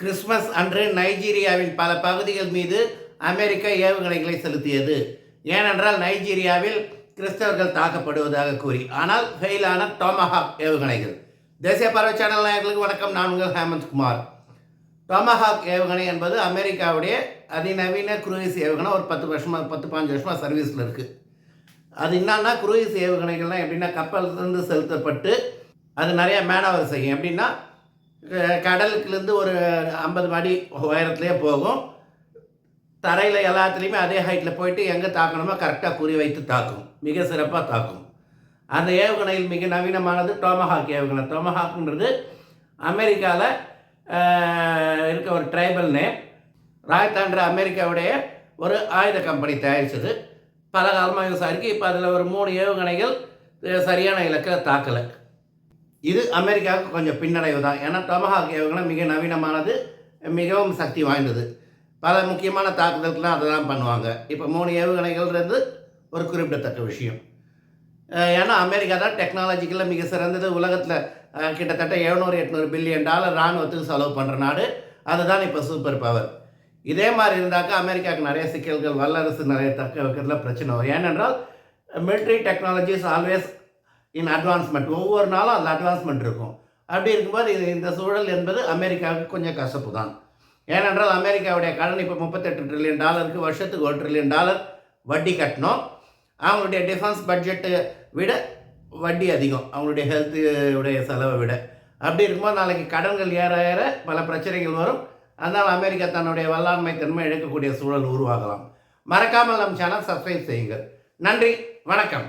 Christmas அன்று நைஜீரியாவின் பல பகுதிகள் மீது அமெரிக்கா ஏவுகணைகளை செலுத்தியது. ஏனென்றால் நைஜீரியாவில் கிறிஸ்தவர்கள் தாக்கப்படுவதாக கூறி ஆனால் ஃபெயிலான டோமஹாக் ஏவுகணைகள். தேசிய பறவை சேனல் நாயர்களுக்கு வணக்கம். நான் உங்கள் ஹேமந்த் குமார். டோமஹாக் ஏவுகணை என்பது அமெரிக்காவுடைய அதிநவீன குரூயிஸ் ஏவுகணை. ஒரு பத்து வருஷமாக பத்து பாஞ்சு வருஷமாக சர்வீஸில் இருக்குது அது என்னன்னா குரூயிஸ் ஏவுகணைகள்லாம் எப்படின்னா கப்பலிருந்து செலுத்தப்பட்டு அது நிறையா மேனவர் செய்யும். எப்படின்னா கடலுக்குலேருந்து ஒரு ஐம்பது மடி உயரத்துலேயே போகும். தரையில் எல்லாத்துலேயுமே அதே ஹைட்டில் போயிட்டு எங்கே தாக்கணுமோ கரெக்டாக குறி வைத்து தாக்கும். மிக சிறப்பாக தாக்கும். அந்த ஏவுகணையில் மிக நவீனமானது டோமஹாக் ஏவுகணை. டோமஹாக்ன்றது அமெரிக்காவில் இருக்க ஒரு ட்ரைபல் நேம் ராய்தான்ற அமெரிக்காவுடைய ஒரு ஆயுத கம்பெனி தயாரித்தது பல காலமாக யூஸ் ஆகிருக்கு இப்போ அதில் ஒரு மூணு ஏவுகணைகள் சரியான இலக்கில் தாக்கலை. இது அமெரிக்காவுக்கு கொஞ்சம் பின்னடைவு தான். ஏன்னா டொமஹாக் ஏவுகணை மிக நவீனமானது மிகவும் சக்தி வாய்ந்தது. பல முக்கியமான தாக்குதலுக்குலாம் அதை தான் பண்ணுவாங்க. இப்போ மூணு ஏவுகணைகள்ன்றது ஒரு குறிப்பிடத்தக்க விஷயம். ஏன்னா அமெரிக்கா தான் டெக்னாலஜிக்கலில் மிக சிறந்தது. உலகத்தில் கிட்டத்தட்ட எழுநூறு எட்நூறு பில்லியன் டாலர் இராணுவத்துக்கு செலவு பண்ணுற நாடு. அதுதான் இப்போ சூப்பர் பவர் இதே மாதிரி இருந்தாக்கா அமெரிக்காவுக்கு நிறைய சிக்கல்கள் வல்லரசு நிறைய தக்க வைக்கிறதுல பிரச்சனை வரும். ஏனென்றால் military technologies always in advancement ஒவ்வொரு நாளும் அதில் அட்வான்ஸ்மெண்ட் இருக்கும். அப்படி இருக்கும்போது இது இந்த சூழல் என்பது அமெரிக்காவுக்கு கொஞ்சம் கசப்பு தான் ஏனென்றால் அமெரிக்காவுடைய கடன் இப்போ முப்பத்தெட்டு ட்ரில்லியன் டாலருக்கு வருஷத்துக்கு ஒரு ட்ரில்லியன் டாலர் வட்டி கட்டணும். அவங்களுடைய டிஃபென்ஸ் பட்ஜெட்டை விட வட்டி அதிகம். அவங்களுடைய ஹெல்த்து உடைய செலவை விட. அப்படி இருக்கும்போது நாளைக்கு கடன்கள் ஏற ஏற பல பிரச்சனைகள் வரும். அதனால் அமெரிக்கா தன்னுடைய வல்லாண்மை தன்மை இழக்கக்கூடிய சூழல் உருவாகலாம். மறக்காமல் நம் சேனல் சப்ஸ்கிரைப் செய்யுங்கள். நன்றி. வணக்கம்.